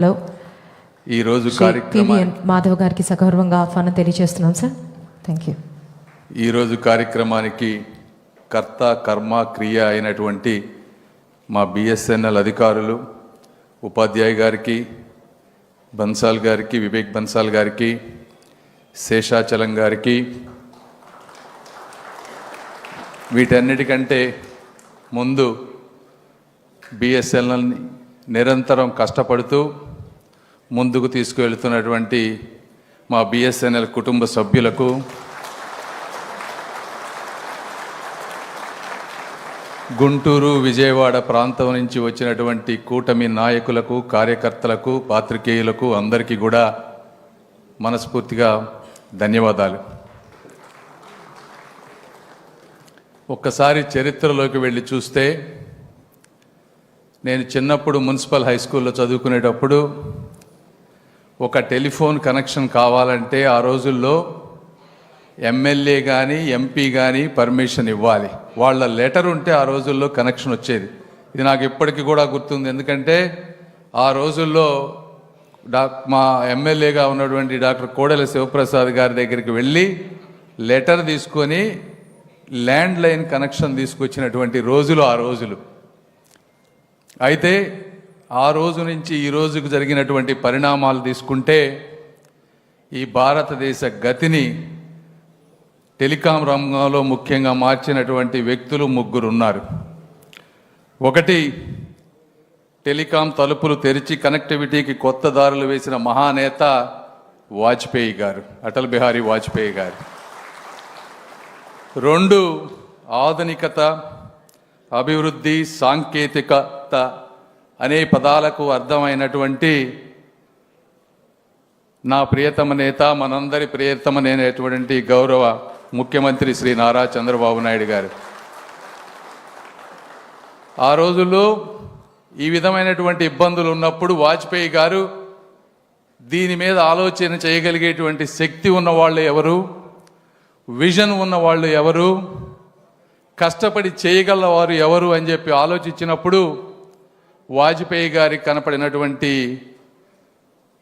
లో ఈరోజు శ్రీ కార్యక్రమానికి పివిఎన్ మాధవ్ గారికి సగౌరవంగా ఆహ్వానం తెలియజేస్తున్నాం సార్ థ్యాంక్ యూ ఈరోజు కార్యక్రమానికి కర్త కర్మ క్రియ అయినటువంటి మా బిఎస్ఎన్ఎల్ అధికారులు ఉపాధ్యాయ గారికి బన్సాల్ గారికి వివేక్ బన్సాల్ గారికి శేషాచలం గారికి వీటన్నిటికంటే ముందు బిఎస్ఎన్ఎల్ని నిరంతరం కష్టపడుతూ ముందుకు తీసుకువెళ్తున్నటువంటి మా బిఎస్ఎన్ఎల్ కుటుంబ సభ్యులకు గుంటూరు విజయవాడ ప్రాంతం నుంచి వచ్చినటువంటి కూటమి నాయకులకు కార్యకర్తలకు పాత్రికేయులకు అందరికీ కూడా మనస్ఫూర్తిగా ధన్యవాదాలు. ఒక్కసారి చరిత్రలోకి వెళ్ళి చూస్తే నేను చిన్నప్పుడు మున్సిపల్ హై స్కూల్లో చదువుకునేటప్పుడు ఒక టెలిఫోన్ కనెక్షన్ కావాలంటే ఆ రోజుల్లో ఎమ్మెల్యే కానీ ఎంపీ కానీ పర్మిషన్ ఇవ్వాలి. వాళ్ళ లెటర్ ఉంటే ఆ రోజుల్లో కనెక్షన్ వచ్చేది. ఇది నాకు ఇప్పటికీ కూడా గుర్తుంది. ఎందుకంటే ఆ రోజుల్లో డా మా ఎమ్మెల్యేగా ఉన్నటువంటి డాక్టర్ కోడెల శివప్రసాద్ గారి దగ్గరికి వెళ్ళి లెటర్ తీసుకొని ల్యాండ్ లైన్ కనెక్షన్ తీసుకొచ్చినటువంటి రోజులు ఆ రోజులు. అయితే ఆ రోజు నుంచి ఈ రోజుకు జరిగినటువంటి పరిణామాలు తీసుకుంటే ఈ భారతదేశ గతిని టెలికాం రంగంలో ముఖ్యంగా మార్చినటువంటి వ్యక్తులు ముగ్గురు ఉన్నారు. ఒకటి టెలికాం తలుపులు తెరిచి కనెక్టివిటీకి కొత్త దారులు వేసిన మహానేత వాజ్పేయి గారు అటల్ బిహారీ వాజ్పేయి గారు. రెండు ఆధునికత అభివృద్ధి సాంకేతికత అనే పదాలకు అర్థమైనటువంటి నా ప్రియతమ నేత మనందరి ప్రియతమ నేనటువంటి గౌరవ ముఖ్యమంత్రి శ్రీ నారా చంద్రబాబు నాయుడు గారు. ఆ రోజుల్లో ఈ విధమైనటువంటి ఇబ్బందులు ఉన్నప్పుడు వాజ్పేయి గారు దీని మీద ఆలోచన చేయగలిగేటువంటి శక్తి ఉన్న వాళ్ళు ఎవరు? విజన్ ఉన్న వాళ్ళు ఎవరు? కష్టపడి చేయగలవారు ఎవరు అని చెప్పి ఆలోచించినప్పుడు వాజ్పేయి గారికి కనపడినటువంటి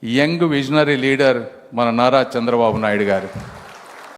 యంగ్ విజనరీ లీడర్ మన నారా చంద్రబాబు నాయుడు గారు.